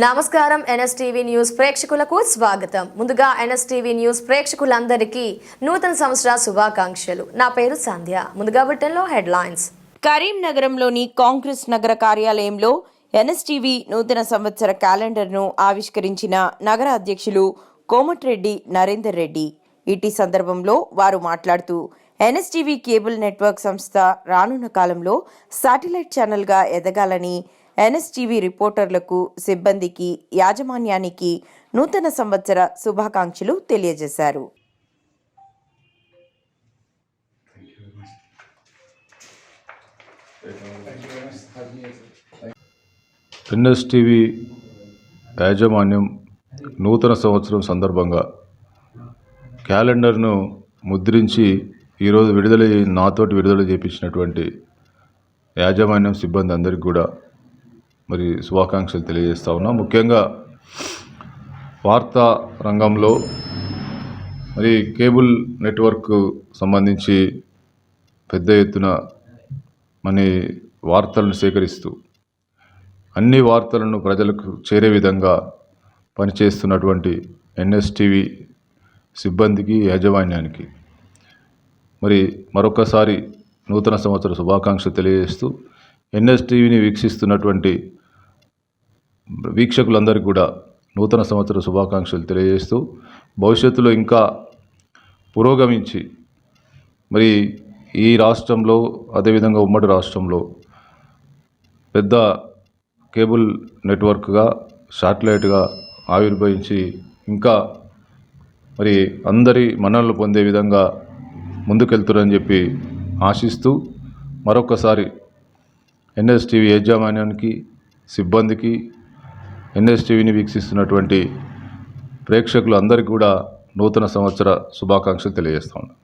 నమస్కారం NSTV news ప్రేక్షకులకు స్వాగతం. ముందుగా ఎన్ఎస్టీవీ న్యూస్ ప్రేక్షకులందరికీ నూతన సంవత్సర శుభాకాంక్షలు. నా పేరు సంధ్య. ముందుగా బుట్టెన్లో హెడ్లైన్స్. కరీంనగరంలోని కాంగ్రెస్ నగర కార్యాలయంలో ఎన్ఎస్టీవీ నూతన సంవత్సర క్యాలెండర్ను ఆవిష్కరించిన నగర అధ్యక్షులు కోమటిరెడ్డి నరేందర్ రెడ్డి. ఇటీ సందర్భంలో వారు మాట్లాడుతూ ఎన్ఎస్టీవీ కేబుల్ నెట్వర్క్ సంస్థ రానున్న కాలంలో శాటిలైట్ ఛానల్గా ఎదగాలని ఎన్ఎస్టీవీ రిపోర్టర్లకు సిబ్బందికి యాజమాన్యానికి నూతన సంవత్సర శుభాకాంక్షలు తెలియజేశారు. ఎన్ఎస్టీవీ యాజమాన్యం నూతన సంవత్సరం సందర్భంగా క్యాలెండర్ను ముద్రించి ఈరోజు విడుదల నాతోటి విడుదల చేపించినటువంటి యాజమాన్యం సిబ్బంది అందరికీ కూడా మరి శుభాకాంక్షలు తెలియజేస్తా ఉన్నా. ముఖ్యంగా వార్తా రంగంలో మరి కేబుల్ నెట్వర్క్ సంబంధించి పెద్ద ఎత్తున మన వార్తలను సేకరిస్తూ అన్ని వార్తలను ప్రజలకు చేరే విధంగా పనిచేస్తున్నటువంటి ఎన్ఎస్టీవీ సిబ్బందికి యాజమాన్యానికి మరి మరొకసారి నూతన సంవత్సర శుభాకాంక్షలు తెలియజేస్తూ ఎన్ఎస్టీవీని వీక్షిస్తున్నటువంటి వీక్షకులందరికీ కూడా నూతన సంవత్సర శుభాకాంక్షలు తెలియజేస్తూ భవిష్యత్తులో ఇంకా పురోగమించి మరి ఈ రాష్ట్రంలో అదేవిధంగా ఉమ్మడి రాష్ట్రంలో పెద్ద కేబుల్ నెట్వర్క్గా శాటిలైట్గా ఆవిర్భవించి ఇంకా మరి అందరి మన్ననలు పొందే విధంగా ముందుకెళ్తారని చెప్పి ఆశిస్తూ మరొకసారి ఎన్ఎస్టీవీ యాజమాన్యానికి సిబ్బందికి ఎన్ఎస్టీవీని వీక్షిస్తున్నటువంటి ప్రేక్షకులు అందరికీ కూడా నూతన సంవత్సర శుభాకాంక్షలు తెలియజేస్తా ఉన్నాను